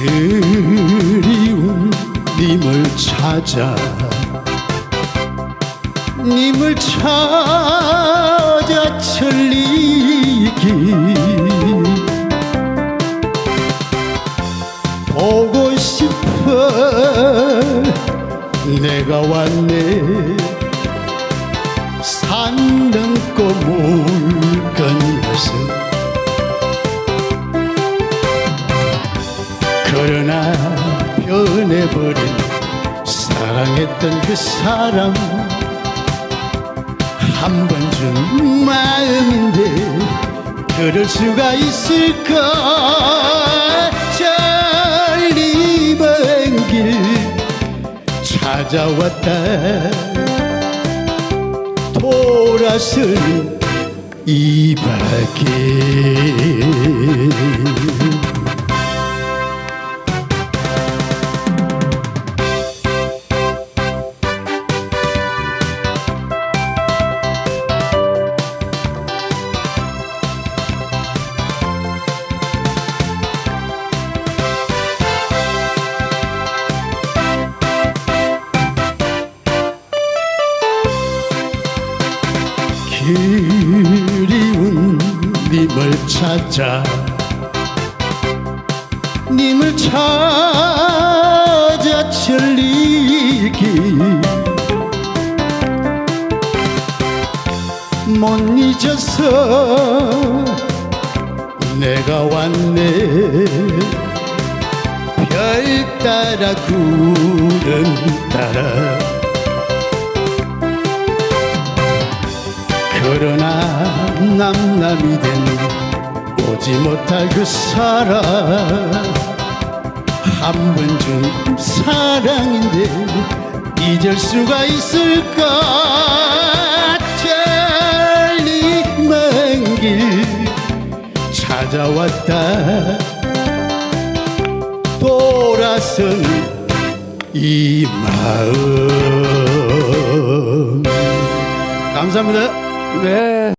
그리운 님을 찾아. 님을 찾아 천리기 보고 싶어 내가 왔네. 산 넘고 못 그러나 변해버린 사랑했던 그 사람 한 번 준 마음인데 그럴 수가 있을까? 잘리먼 길 찾아왔다. 돌아서는 이 밖에 그리운 님을 찾아. 님을 찾아 천리길 못 잊어서 내가 왔네. 별 따라 구름 따라 그러나 남남이 된 오지 못할 그 사랑. 한번준 사랑인데 잊을 수가 있을까? 잘리먼 길 찾아왔다. 돌아선 이 마음. 감사합니다 네.